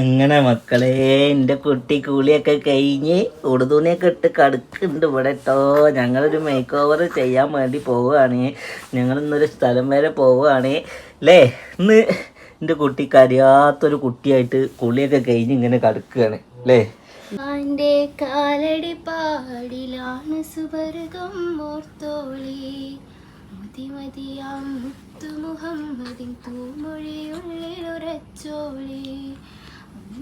അങ്ങനെ മക്കളെ എന്റെ കുട്ടി കൂളിയൊക്കെ കഴിഞ്ഞ് ഉടുതുണിയൊക്കെ ഇട്ട് കടുക്കുന്നുണ്ട് ഇവിടെ കേട്ടോ ഞങ്ങളൊരു മേക്ക് ഓവർ ചെയ്യാൻ വേണ്ടി പോവുകയാണ്. ഞങ്ങൾ ഇന്നൊരു സ്ഥലം വരെ പോവുകയാണ്. അല്ലേ ഇന്ന് എന്റെ കുട്ടി കരയാത്തൊരു കുട്ടിയായിട്ട് കുളിയൊക്കെ കഴിഞ്ഞ് ഇങ്ങനെ കടുക്കുകയാണ്. അല്ലേ ആന്റെ കാലടി പാടിലാണ് സുവർഗം ഓർത്തോളി. മുഹമ്മദിൻ തൂമൊഴിയുള്ളിൽ ഉറച്ചോളി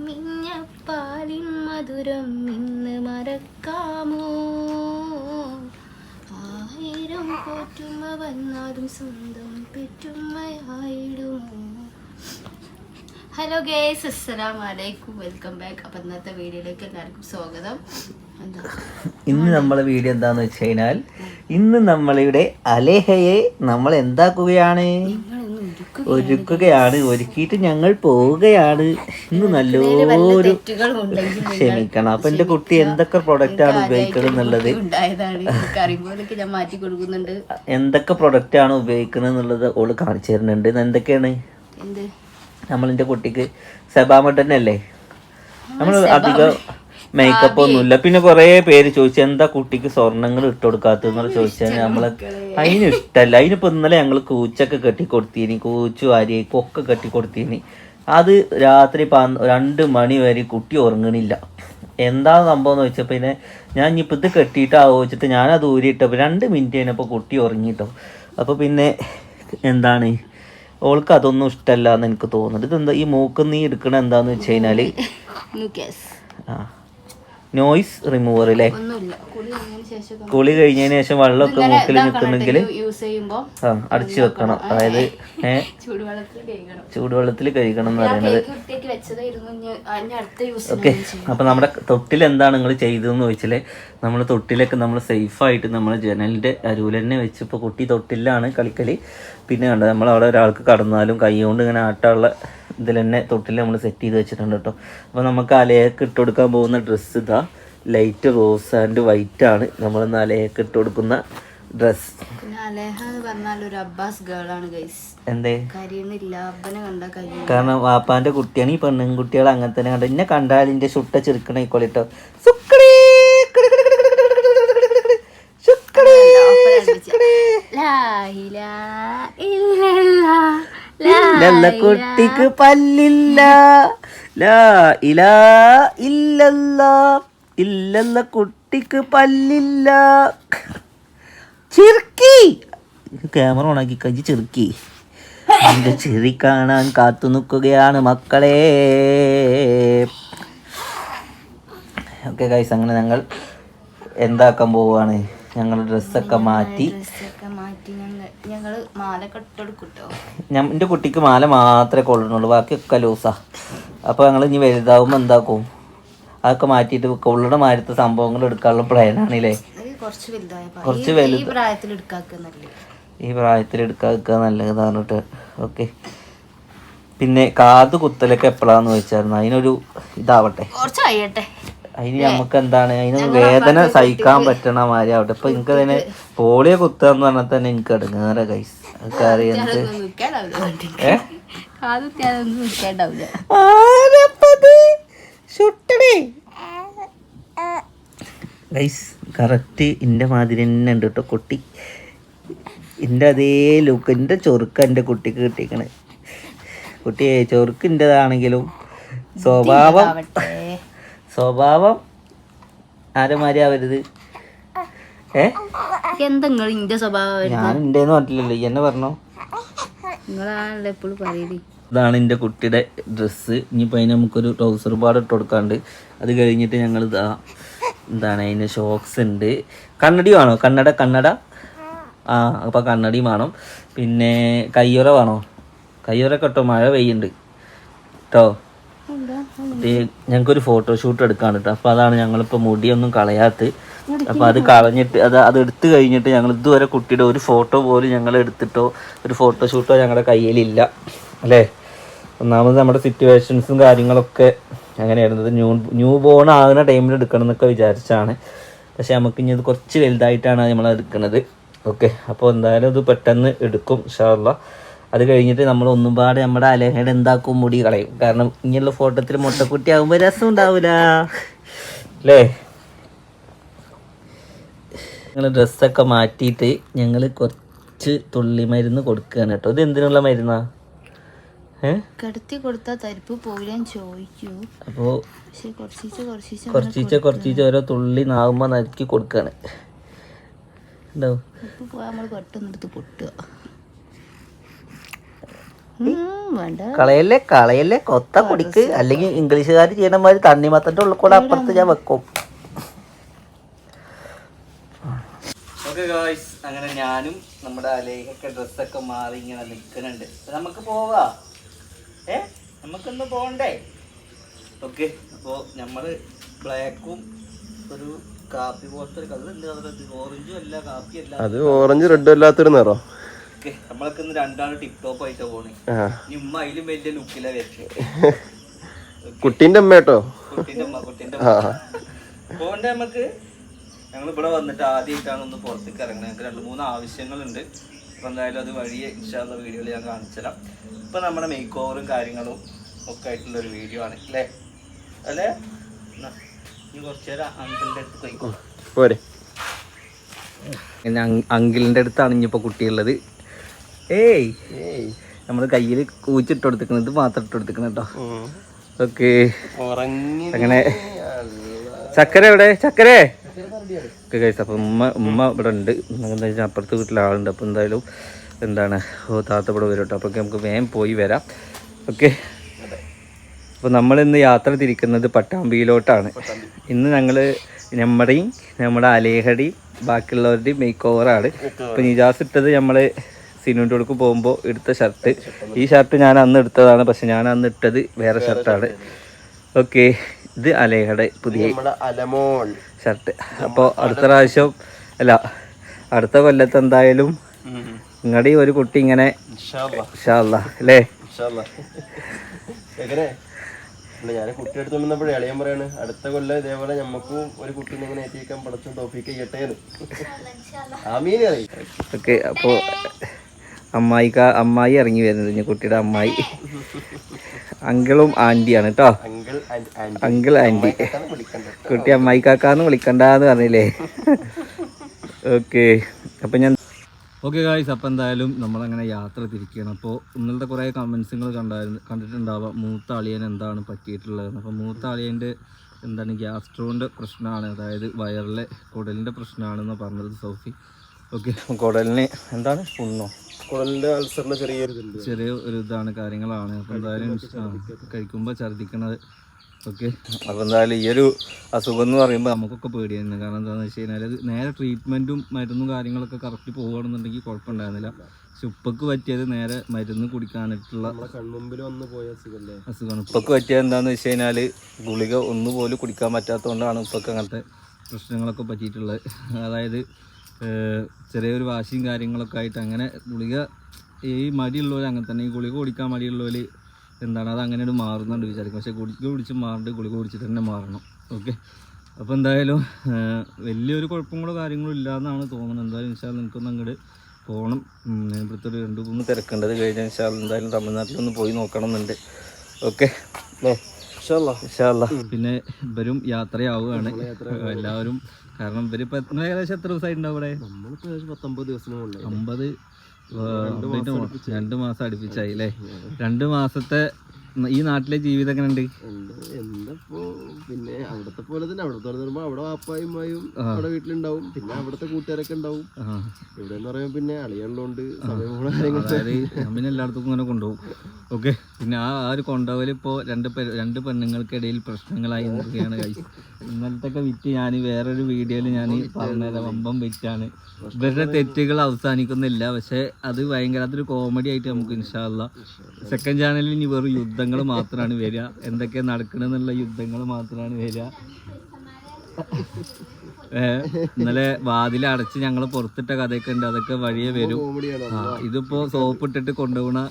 മിഞ്ഞപ്പാലിൻ മധുരം ഇന്ന് മറക്കാമോ? ആയിരം പോറ്റുമ്മ വന്നാലും സ്വന്തം പെറ്റുമ്മയായിടുമോ? ഹലോ ഗേസ് അസ്സലാം വലൈക്കും വെൽക്കം ബാക്ക്. അപ്പം ഇന്നത്തെ വീഡിയോയിലേക്ക് എല്ലാവർക്കും സ്വാഗതം. ഇന്ന് നമ്മളെ വീഡിയോ എന്താന്ന് വെച്ച് കഴിഞ്ഞാൽ ഇന്ന് നമ്മളിവിടെ അലേഹയെ നമ്മൾ എന്താക്കുകയാണ്? ഒരുക്കുകയാണ്. ഒരുക്കിയിട്ട് ഞങ്ങൾ പോവുകയാണ്. ഇന്ന് നല്ലൊരു ക്ഷമിക്കണം. അപ്പൊ എന്റെ കുട്ടി എന്തൊക്കെ പ്രൊഡക്റ്റ് ആണ് ഉപയോഗിക്കുന്നത് എന്നുള്ളത് എന്തൊക്കെ പ്രൊഡക്റ്റ് ആണ് ഉപയോഗിക്കുന്നത് എന്നുള്ളത് ഓൾ കാണിച്ചു തരുന്നുണ്ട്. എന്തൊക്കെയാണ്? എന്ത്? നമ്മളെന്റെ കുട്ടിക്ക് സെബാമട്ടൻ അല്ലേ? നമ്മൾ അധികം മേക്കപ്പ് ഒന്നുമില്ല. പിന്നെ കുറേ പേര് ചോദിച്ചു എന്താ കുട്ടിക്ക് സ്വർണങ്ങൾ ഇട്ട് കൊടുക്കാത്ത ചോദിച്ചാൽ നമ്മൾ അതിന് ഇഷ്ടല്ല അതിനിപ്പോ ഇന്നലെ ഞങ്ങൾ കൂച്ചൊക്കെ കെട്ടി കൊടുത്തീനി. കൂച്ചു അരിയൊക്കെ ഒക്കെ കെട്ടി കൊടുത്തീനി. അത് രാത്രി രണ്ട് മണി വരെ കുട്ടി ഉറങ്ങണില്ല. എന്താ സംഭവം എന്ന് വെച്ചാൽ പിന്നെ ഞാൻ ഇനിയിപ്പോൾ ഇത് കെട്ടിയിട്ടാവോ വെച്ചിട്ട് ഞാനത് ഊരിയിട്ടപ്പോൾ രണ്ട് മിനിറ്റ് കഴിഞ്ഞപ്പോൾ കുട്ടി ഉറങ്ങിയിട്ടോ അപ്പോൾ പിന്നെ എന്താണ്? ഓൾക്ക് അതൊന്നും ഇഷ്ടമല്ല എന്ന് എനിക്ക് തോന്നുന്നുണ്ട്. ഇതെന്താ? ഈ മൂക്ക് നീ എടുക്കണ എന്താന്ന് വെച്ച് കഴിഞ്ഞാൽ ആ. നോയിസ് റിമൂവർ അല്ലേ കുളി കഴിഞ്ഞതിന് ശേഷം വെള്ളമൊക്കെ മൂക്കിൽ നിൽക്കുന്നെങ്കിൽ ആ അടച്ചു വെക്കണം. അതായത് ചൂടുവെള്ളത്തിൽ കഴിക്കണം. എന്ന് പറയുന്നത് ഓക്കെ. അപ്പൊ നമ്മുടെ തൊട്ടിൽ എന്താണ് നിങ്ങൾ ചെയ്തതെന്ന് വെച്ചാൽ നമ്മൾ തൊട്ടിലൊക്കെ നമ്മൾ സേഫ് ആയിട്ട് നമ്മൾ ജനലിന്റെ അരൂലെന്നെ തന്നെ വെച്ച് ഇപ്പോൾ കുട്ടി തൊട്ടിലാണ് കളിക്കൽ. പിന്നെ കണ്ടത് നമ്മൾ അവിടെ ഒരാൾക്ക് കടന്നാലും കൈ കൊണ്ട് ഇങ്ങനെ ആട്ടാനുള്ള ഇതിൽ തന്നെ തൊട്ടിൽ നമ്മൾ സെറ്റ് ചെയ്ത് വെച്ചിട്ടുണ്ട് കേട്ടോ അപ്പോൾ നമുക്ക് അലയൊക്കെ ഇട്ട് കൊടുക്കാൻ പോകുന്ന ഡ്രസ്സ് ഇതാ. ലൈറ്റ് റോസ് ആൻഡ് വൈറ്റ് ആണ് നമ്മൾ അലയൊക്കെ ഇട്ട് കൊടുക്കുന്ന ഗൈസ് എന്തേ? കാരണം വാപ്പാന്റെ കുട്ടിയാണ്. ഈ പെണ്ണുകുട്ടികൾ അങ്ങനെ തന്നെ കണ്ടു എന്നെ കണ്ടാൽ എന്റെ ചുട്ട ചെറുക്കണ ഇക്കോളിട്ടോ സുക്കടേ, ഇല്ലല്ല കുട്ടിക്ക് പല്ലില്ല. ലാ ഇലാ ഇല്ലല്ല. കുട്ടിക്ക് പല്ലില്ല. ചിർക്കി. ക്യാമറ ഓണാക്കി കഞ്ചി ചിർക്കി. എന്റെ ചെറി കാണാൻ കാത്തു നിൽക്കുകയാണ് മക്കളെ. ഓക്കെ ഗൈസ് അങ്ങനെ ഞങ്ങൾ എന്താക്കാൻ പോവുകയാണ് ഞങ്ങളുടെ ഡ്രസ്സൊക്കെ മാറ്റി. മാലൊക്കെ ഇട്ടെടുക്കൂട്ടോ. ഞാൻ എന്റെ കുട്ടിക്ക് മാല മാത്രമേ കൊള്ളുന്നുള്ളൂ ബാക്കിയൊക്കെ ലൂസാ. അപ്പോൾ ഞങ്ങൾ ഇനി വലുതാവുമ്പോൾ എന്താക്കും? അതൊക്കെ മാറ്റിയിട്ട് കൊള്ളണ മാരത്തെ സംഭവങ്ങൾ എടുക്കാനുള്ള പ്ലാനാണല്ലേ ആണല്ലേ? കുറച്ച് കുറച്ച് ഈ- വലുത്. ഈ പ്രായത്തിൽ എടുക്കാക്കുന്നല്ലേ ഈ പ്രായത്തിൽ എടുക്കാതിരിക്കുക നല്ലതാണ് കേട്ടോ ഓക്കെ. പിന്നെ കാത് കുത്തലൊക്കെ എപ്പോഴാന്ന് ചോദിച്ചായിരുന്നു. അതിനൊരു ഇതാവട്ടെ. കുറച്ച് കഴിയട്ടെ. അതിന് നമുക്ക് എന്താണ് അതിന് വേദന സഹിക്കാൻ പറ്റണ മാതിരി അവിടെ ഇപ്പൊ എനിക്ക് തന്നെ പോളിയോ കുത്താന്ന് പറഞ്ഞാൽ തന്നെ എനിക്ക് അടങ്ങാറ കൈസ് അതൊക്കെ അറിയാം അതൊന്നും നിൽക്കാണ്ടാവില്ല. വണ്ടിക്ക്. ഏ കാതുത്തിയാതൊന്നും നിൽക്കാണ്ടാവില്ല. ആരപ്പത്? ചുട്ടടേ. ഗൈസ് കറക്റ്റ് എന്റെ മാതിരി തന്നെ ഉണ്ട് കേട്ടോ കുട്ടി. എന്റെ അതേ ലുക്ക് എന്റെ ചൊറുക്ക എന്റെ കുട്ടിക്ക് കിട്ടിക്കണേ. കുട്ടിയെ ചൊറുക്ക് എന്റെതാണെങ്കിലും സ്വഭാവം സ്വഭാവം? ആരെ ആവരുത് ഏ? എന്താ നിങ്ങൾ ഇന്റെ സ്വഭാവം ഞാൻ ഉണ്ടേന്ന് പറഞ്ഞില്ലല്ലോ ഈ എന്നെ പറഞ്ഞോ? നിങ്ങളാണല്ലോ എപ്പോഴും പറയൽ. ഇതാണ് എന്റെ കുട്ടിയുടെ ഡ്രസ്സ്. ഇനിയിപ്പോൾ അതിന് നമുക്കൊരു ട്രൗസർ പാട് ഇട്ട് കൊടുക്കാണ്ട്. അത് കഴിഞ്ഞിട്ട് ഞങ്ങൾ ഇതാ എന്താണ് അതിന് ഷോക്സ് ഉണ്ട് കണ്ണടി വേണോ? കണ്ണട കണ്ണട? ആ അപ്പോൾ കണ്ണടി വേണം. പിന്നെ കയ്യുറ വേണോ? കയ്യുറ കേട്ടോ മഴ പെയ്യുന്നുണ്ട് കേട്ടോ ഞങ്ങൾക്കൊരു ഫോട്ടോഷൂട്ട് എടുക്കാണ് കേട്ടോ അപ്പോൾ അതാണ് ഞങ്ങളിപ്പോൾ മുടിയൊന്നും കളയാത്ത. അപ്പോൾ അത് കളഞ്ഞിട്ട് അത് അത് എടുത്തു കഴിഞ്ഞിട്ട് ഞങ്ങൾ ഇതുവരെ കുട്ടിയുടെ ഒരു ഫോട്ടോ പോലും ഞങ്ങൾ എടുത്തിട്ടോ ഒരു ഫോട്ടോഷൂട്ടോ ഞങ്ങളുടെ കയ്യിലില്ല. അല്ലേ? ഒന്നാമത് നമ്മുടെ സിറ്റുവേഷൻസും കാര്യങ്ങളൊക്കെ അങ്ങനെയായിരുന്നത് ന്യൂ ന്യൂ ബോൺ ആകുന്ന ടൈമിൽ എടുക്കണം എന്നൊക്കെ വിചാരിച്ചാണ്. പക്ഷെ നമുക്ക് ഇനി അത് കുറച്ച് വലുതായിട്ടാണ് നമ്മൾ എടുക്കുന്നത് ഓക്കെ അപ്പോൾ എന്തായാലും അത് പെട്ടെന്ന് എടുക്കും ഷാർല അത് കഴിഞ്ഞിട്ട് നമ്മൾ ഒന്നും പാടെ നമ്മുടെ അലേഹയുടെ എന്താക്കും മുടി കളയും. കാരണം ഇങ്ങനെയുള്ള ഫോട്ടോത്തിൽ മുട്ടക്കുട്ടി ആകുമ്പോൾ രസം ഉണ്ടാവില്ല അല്ലേ ഞങ്ങൾ ഡ്രസ്സൊക്കെ മാറ്റിയിട്ട് ഞങ്ങൾ കുറച്ച് തുള്ളി മരുന്ന് കൊടുക്കുകയാണ് കേട്ടോ. ഇത് എന്തിനുള്ള മരുന്നാ? കിടത്തി കൊടുത്താൽ തരിപ്പ് ചോദിക്കൂ അപ്പോൾ കുറച്ചീച്ച കുറച്ചീച്ച ഓരോ തുള്ളി കൊടുക്കുകയാണ് ഉണ്ടാവും പൊട്ടുക ഉം, വേണ്ട കളയല്ലേ കളയല്ലേ കൊത്ത കുടിക്ക്. അല്ലെങ്കിൽ ഇംഗ്ലീഷുകാർ ചെയ്യണ മാതിരി തണ്ണിമത്തന്റെ ഉള്ളിൽ കൂടെ അപ്പുറത്ത് ഞാൻ വെക്കും. അങ്ങനെ ഞാനും നമ്മുടെ അലേഖൊക്കെ ഡ്രസ്സൊക്കെ മാറി ഇങ്ങനെ നിൽക്കുന്നുണ്ട്. നമുക്ക് പോവാ. ഏ? നമുക്കൊന്ന് പോകണ്ടേ ഓക്കെ അപ്പോൾ നമ്മൾ ബ്ലാക്കും ഒരു കാപ്പി പോലത്തെ ഒരു കളർ ഉണ്ട്. ഓറഞ്ചും അല്ല കാപ്പി അല്ല. അത് ഓറഞ്ച് റെഡ് അല്ലാത്തൊരു നിറം. ഓക്കെ നമ്മളൊക്കെ ഇന്ന് രണ്ടാണ് ടിപ് ടോപ്പ് ആയിട്ട് പോണേ. ഉമ്മ അതിലും വലിയ ലുക്കിലാ വരട്ടെ കുട്ടീന്റെ അമ്മ കേട്ടോ? കുട്ടീന്റെ അമ്മ കുട്ടീന്റെ പോകണ്ടേ നമുക്ക് ഞങ്ങൾ ഇവിടെ വന്നിട്ട് ആദ്യമായിട്ടാണ് ഒന്ന് പുറത്തേക്ക് ഇറങ്ങുന്നത് ഞങ്ങൾക്ക് രണ്ട് മൂന്ന് ആവശ്യങ്ങളുണ്ട്. അപ്പം എന്തായാലും അത് വഴിയെ ഇൻഷാള്ള വീഡിയോയിൽ ഞാൻ കാണിച്ചു തരാം. ഇപ്പം നമ്മുടെ മേക്ക് ഓവറും കാര്യങ്ങളും ഒക്കെ ആയിട്ടുള്ള ഒരു വീഡിയോ ആണ്. അല്ലേ? അല്ലേ? ഇനി കുറച്ച് നേരം അങ്കിളിന്റെ അടുത്ത് പോയിക്കോ പോരെ. പിന്നെ അങ്കിളിന്റെ അടുത്താണ് ഇനിയിപ്പോൾ കുട്ടിയുള്ളത്. ഏയ്. നമ്മൾ കയ്യിൽ കൂച്ചിട്ട് കൊടുത്തിക്കുന്നത് മാത്രം ഇട്ട് കൊടുത്തിക്കണം കേട്ടോ. ഓക്കേ. അങ്ങനെ. ചക്കര എവിടെ? ചക്കര. ഓക്കെ കഴിച്ച അപ്പം ഉമ്മ ഉമ്മ ഇവിടെ ഉണ്ട്. എന്താ വെച്ചാൽ അപ്പുറത്ത് വീട്ടിൽ ആളുണ്ട്. അപ്പം എന്തായാലും എന്താണ്? ഓ താത്ത ഇവിടെ വരും കേട്ടോ. അപ്പോൾ നമുക്ക് വേഗം പോയി വരാം. ഓക്കെ. അപ്പോൾ നമ്മളിന്ന് യാത്ര തിരിക്കുന്നത് പട്ടാമ്പിയിലോട്ടാണ്. ഇന്ന് ഞങ്ങൾ നമ്മുടെയും നമ്മുടെ അലേഹടിയും ബാക്കിയുള്ളവരുടെയും മേക്ക് ഓവറാണ് അപ്പോൾ നിജാസ് ഇട്ടത് നമ്മൾ സിനുവിന്റെ അടുക്ക് പോകുമ്പോൾ എടുത്ത ഷർട്ട്. ഈ ഷർട്ട് ഞാൻ അന്ന് എടുത്തതാണ് പക്ഷെ ഞാൻ അന്ന് ഇട്ടത് വേറെ ഷർട്ടാണ്. ഓക്കെ ഇത് അലേഹയുടെ പുതിയ നമ്മുടെ അലമോൾ. ഷർട്ട്. അപ്പോൾ അടുത്ത പ്രാവശ്യം അല്ല അടുത്ത കൊല്ലത്ത് എന്തായാലും നിങ്ങളുടെ ഒരു കുട്ടി ഇങ്ങനെ അല്ലേ? ഞാൻ കുട്ടി അടുത്ത് വന്നപ്പോഴേ അളിയൻ പറയാണ് അടുത്ത കൊല്ലം ഇതേപോലെ ഞമ്മക്കും ഒരു കുട്ടീനെ ഇങ്ങനെ ഏറ്റിയേക്കാൻ പടച്ചും ടോപ്പിക്ക് ചെയ്യട്ടേന്ന്. ആമീൻ അറിയും ഓക്കെ അപ്പോൾ അമ്മായിക്ക അമ്മായി ഇറങ്ങി വരുന്നത് ഇനി കുട്ടിയുടെ അമ്മായി. അങ്കിളും ആന്റിയാണ് കേട്ടോ അങ്കിൾ ആന്റി. ആന്റി കുട്ടി അമ്മായിക്കാക്കാന്ന് വിളിക്കണ്ടെന്ന് പറഞ്ഞില്ലേ? ഓക്കെ. അപ്പം ഞാൻ ഓക്കെ ഗായ്സ് അപ്പം എന്തായാലും നമ്മളങ്ങനെ യാത്ര തിരിക്കുകയാണ് അപ്പോൾ ഇന്നലത്തെ കുറേ കമൻസുകൾ കണ്ടായിരുന്നു കണ്ടിട്ടുണ്ടാവാം. മൂത്ത അളിയൻ എന്താണ് പറ്റിയിട്ടുള്ളതെന്ന്. അപ്പോൾ മൂത്ത അളിയന്റെ എന്താണ് ഗ്യാസ്ട്രോന്റെ പ്രശ്നമാണ്. അതായത് വയറിലെ കുടലിന്റെ പ്രശ്നമാണെന്ന് പറഞ്ഞത് സോഫി. ഓക്കെ. കുടലിന് എന്താണ്? പുണ്ണോ? കുടലിന്റെ അൾസറിന്റെ ചെറിയൊരു ചെറിയ ഒരു ഇതാണ് കാര്യങ്ങളാണ്. അപ്പോൾ എന്തായാലും കഴിക്കുമ്പോൾ ഛർദ്ദിക്കണത്. ഓക്കെ. അപ്പോൾ എന്തായാലും ഈ ഒരു അസുഖം എന്ന് പറയുമ്പോൾ നമുക്കൊക്കെ പേടിയായിരുന്നു. കാരണം എന്താണെന്ന് വെച്ച് കഴിഞ്ഞാൽ അത് നേരെ ട്രീറ്റ്മെന്റും മരുന്നും കാര്യങ്ങളൊക്കെ കറക്റ്റ് പോവുകയാണെന്നുണ്ടെങ്കിൽ കുഴപ്പമുണ്ടായിരുന്നില്ല. പക്ഷെ ഉപ്പക്ക് പറ്റിയത് നേരെ മരുന്ന് കുടിക്കാനായിട്ടുള്ള കൺമുമ്പിൽ വന്ന് പോയ അസുഖല്ലേ? അസുഖമാണ്. ഉപ്പക്ക് പറ്റിയത് എന്താണെന്ന് വെച്ച് കഴിഞ്ഞാൽ ഗുളിക ഒന്നുപോലും കുടിക്കാൻ പറ്റാത്തതുകൊണ്ടാണ് ഉപ്പക്ക് അങ്ങനത്തെ പ്രശ്നങ്ങളൊക്കെ പറ്റിയിട്ടുള്ളത്. അതായത് ചെറിയൊരു വാശിയും കാര്യങ്ങളൊക്കെ ആയിട്ട് അങ്ങനെ ഗുളിക ഈ മടിയുള്ളവർ അങ്ങനെ തന്നെ. ഈ ഗുളിക കുടിക്കാൻ മടിയുള്ളവർ എന്താണ് അത് അങ്ങനെ ഒരു മാറുന്നുണ്ട് വിചാരിക്കും. പക്ഷേ ഗുളിക കുടിച്ച് മാറേണ്ട ഗുളിക കുടിച്ചിട്ട് തന്നെ മാറണം. ഓക്കെ? അപ്പോൾ എന്തായാലും വലിയൊരു കുഴപ്പങ്ങളോ കാര്യങ്ങളോ ഇല്ല എന്നാണ് തോന്നുന്നത് എന്തായാലും ഇൻഷാൽ നിങ്ങൾക്കൊന്ന് അങ്ങോട്ട് പോകണം ഇവിടുത്തെ ഒരു രണ്ട് മൂന്ന് തിരക്കേണ്ടത് കഴിഞ്ഞാൽ എന്തായാലും തമിഴ്നാട്ടിലൊന്ന് പോയി നോക്കണം എന്നുണ്ട് ഓക്കെ പിന്നെ ഇവരും യാത്രയാവുകയാണ്. എല്ലാവരും. കാരണം ഇവർ ഏകദേശം എത്ര ദിവസമായി ഉണ്ടാവും ഇവിടെ? അമ്പത് രണ്ട് മാസം അടുപ്പിച്ചായി. അല്ലേ? രണ്ട് മാസത്തെ ഈ നാട്ടിലെ ജീവിതം എങ്ങനെ ഉണ്ട്. എന്തപ്പോ പിന്നെ അവിടത്തെ പോലെ തന്നെ. അവിടത്തെ പോലെ തന്നെ അവിടെ വാപ്പായും ഉമ്മായും അവിടെ വീട്ടിലുണ്ടാവും. പിന്നെ അവിടത്തെ കൂട്ടുകാരൊക്കെ ഉണ്ടാവും. ഇവിടെ എന്ന് പറയുമ്പോ പിന്നെ അളിയുള്ളതുകൊണ്ട് സമയം കാര്യങ്ങൾ പിന്നെ എല്ലായിടത്തും ഇങ്ങനെ കൊണ്ടുപോകും. ഓക്കെ. പിന്നെ ആ ആ ഒരു കൊണ്ടുപോകൽ ഇപ്പോൾ രണ്ട് രണ്ട് പെണ്ണുങ്ങൾക്കിടയിൽ പ്രശ്നങ്ങളായി നിൽക്കുകയാണ് കഴിച്ച് ഇന്നലത്തെ വിറ്റ് ഞാൻ വേറൊരു വീഡിയോയിൽ ഞാൻ പറഞ്ഞത് വമ്പം വിറ്റാണ്. ഇവരുടെ തെറ്റുകൾ അവസാനിക്കുന്നില്ല പക്ഷെ അത് ഭയങ്കര അതൊരു കോമഡി ആയിട്ട് നമുക്ക് ഇൻഷാല്ല സെക്കൻഡ് ചാനലിൽ ഇനി വെറും യുദ്ധങ്ങൾ മാത്രമാണ് വരിക. എന്തൊക്കെ നടക്കണമെന്നുള്ള യുദ്ധങ്ങൾ മാത്രമാണ് വരിക. ഇന്നലെ വാതിൽ അടച്ച് ഞങ്ങൾ പുറത്തിട്ട കഥയൊക്കെ ഉണ്ട്. അതൊക്കെ വഴിയെ വരും. ഇതിപ്പോ സോപ്പ് ഇട്ടിട്ട് കൊണ്ടുപോകുന്ന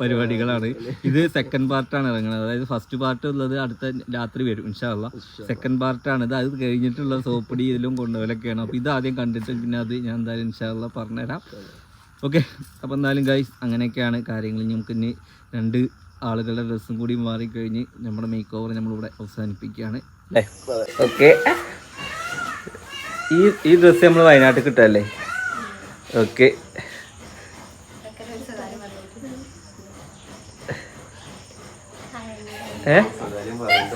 പരിപാടികളാണ്. ഇത് സെക്കൻഡ് പാർട്ടാണ് ഇറങ്ങുന്നത് അതായത് ഫസ്റ്റ് പാർട്ട് ഉള്ളത് അടുത്ത രാത്രി വരും ഇൻഷാല്ല സെക്കൻഡ് പാർട്ടാണ് ഇത് അത് കഴിഞ്ഞിട്ടുള്ള സോപ്പടി ഇതിലും കൊണ്ടുപോകലൊക്കെയാണ്. അപ്പൊ ഇത് ആദ്യം കണ്ടിട്ട് പിന്നെ അത് ഞാൻ എന്തായാലും ഇൻഷാല്ല പറഞ്ഞുതരാം. ഓക്കെ അപ്പോൾ എന്തായാലും ഗൈസ് അങ്ങനെയൊക്കെയാണ് കാര്യങ്ങൾ നമുക്ക് ഇനി രണ്ട് ആളുകളുടെ ഡ്രസ്സും കൂടി മാറിക്കഴിഞ്ഞ് നമ്മുടെ മേക്ക് ഓവർ നമ്മളിവിടെ അവസാനിപ്പിക്കുകയാണ്. ഓക്കെ ഈ ഈ ഡ്രസ്സ് നമ്മൾ വയനാട്ടിൽ കിട്ടല്ലേ ഓക്കെ ഏ?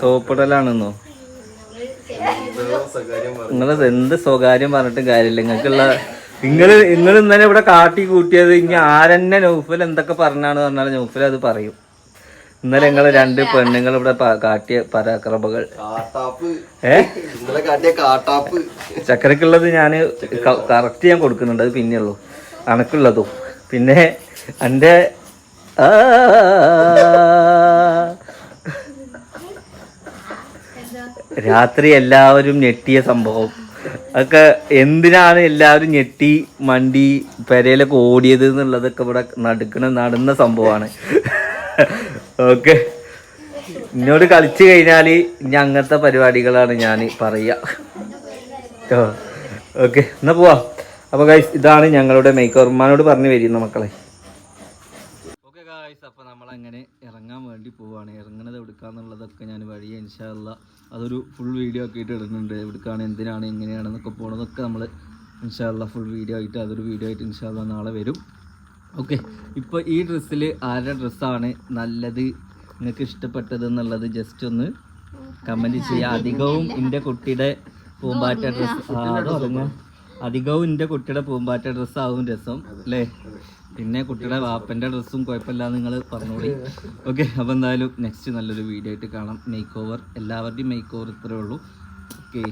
സോപ്പിടലാണെന്നോ? നിങ്ങൾ എന്ത് സ്വകാര്യം പറഞ്ഞിട്ടും കാര്യമില്ല. നിങ്ങൾക്കുള്ള നിങ്ങൾ നിങ്ങൾ ഇന്നലെ ഇവിടെ കാട്ടി കൂട്ടിയത് ഇനി ആരെന്നെ നൗഫൽ എന്തൊക്കെ പറഞ്ഞാണ് പറഞ്ഞാൽ നൗഫൽ അത് പറയും. ഇന്നലെ ഇങ്ങൾ രണ്ട് പെണ്ണുങ്ങൾ ഇവിടെ കാട്ടിയ പരാക്രമകൾ ചക്കരക്കുള്ളത് ഞാൻ കറക്റ്റ് ഞാൻ കൊടുക്കുന്നുണ്ട് അത് പിന്നെയുള്ളൂ അണക്കുള്ളതും പിന്നെ എന്റെ രാത്രി എല്ലാവരും ഞെട്ടിയ സംഭവം. ഒക്കെ എന്തിനാണ് എല്ലാവരും ഞെട്ടി മണ്ടി പെരയിലൊക്കെ ഓടിയത് എന്നുള്ളതൊക്കെ ഇവിടെ നടക്കണ നടന്ന സംഭവമാണ്. ഓക്കെ. എന്നോട് കളിച്ചു കഴിഞ്ഞാൽ ഇനി അങ്ങനത്തെ പരിപാടികളാണ് ഞാൻ പറയുക ഓക്കെ എന്നാ പോവാ. അപ്പോൾ ഗൈസ് ഇതാണ് ഞങ്ങളുടെ മേക്കോർമാനോട് പറഞ്ഞു വരുന്ന മക്കളെ. ഓക്കെ ഗൈസ് അപ്പോൾ നമ്മളങ്ങനെ ഇറങ്ങാൻ വേണ്ടി പോവാണ്. ഇറങ്ങുന്നത് എവിടുക്കാന്നുള്ളതൊക്കെ ഞാൻ വഴി ഇൻഷാല്ല അതൊരു ഫുൾ വീഡിയോ ഒക്കെ ആയിട്ട് ഇടുന്നുണ്ട്. എവിടുക്കാണ് എന്തിനാണ് എങ്ങനെയാണെന്നൊക്കെ പോണതൊക്കെ നമ്മൾ ഇൻഷാല്ല ഫുൾ വീഡിയോ ആയിട്ട് അതൊരു വീഡിയോ ആയിട്ട് ഇൻഷാല്ല നാളെ വരും. ഓക്കെ. ഇപ്പോൾ ഈ ഡ്രസ്സിൽ ആരുടെ ഡ്രസ്സാണ് നല്ലത് നിങ്ങൾക്ക് ഇഷ്ടപ്പെട്ടത് എന്നുള്ളത് ജസ്റ്റ് ഒന്ന് കമന്റ് ചെയ്യുക അധികവും എന്റെ കുട്ടിയുടെ പൂമ്പാറ്റ ഡ്രസ്സ് അത് അധികവും എന്റെ കുട്ടിയുടെ പൂമ്പാറ്റ ഡ്രസ്സാവും രസം അല്ലേ? പിന്നെ കുട്ടിയുടെ വാപ്പന്റെ ഡ്രസ്സും കുഴപ്പമില്ല നിങ്ങൾ പറഞ്ഞോളി. ഓക്കെ അപ്പോൾ എന്തായാലും നെക്സ്റ്റ് നല്ലൊരു വീഡിയോ ആയിട്ട് കാണാം. മേക്ക് ഓവർ എല്ലാവരുടെയും മേക്ക് ഓവർ ഇത്രയേ ഉള്ളൂ. ഓക്കെ.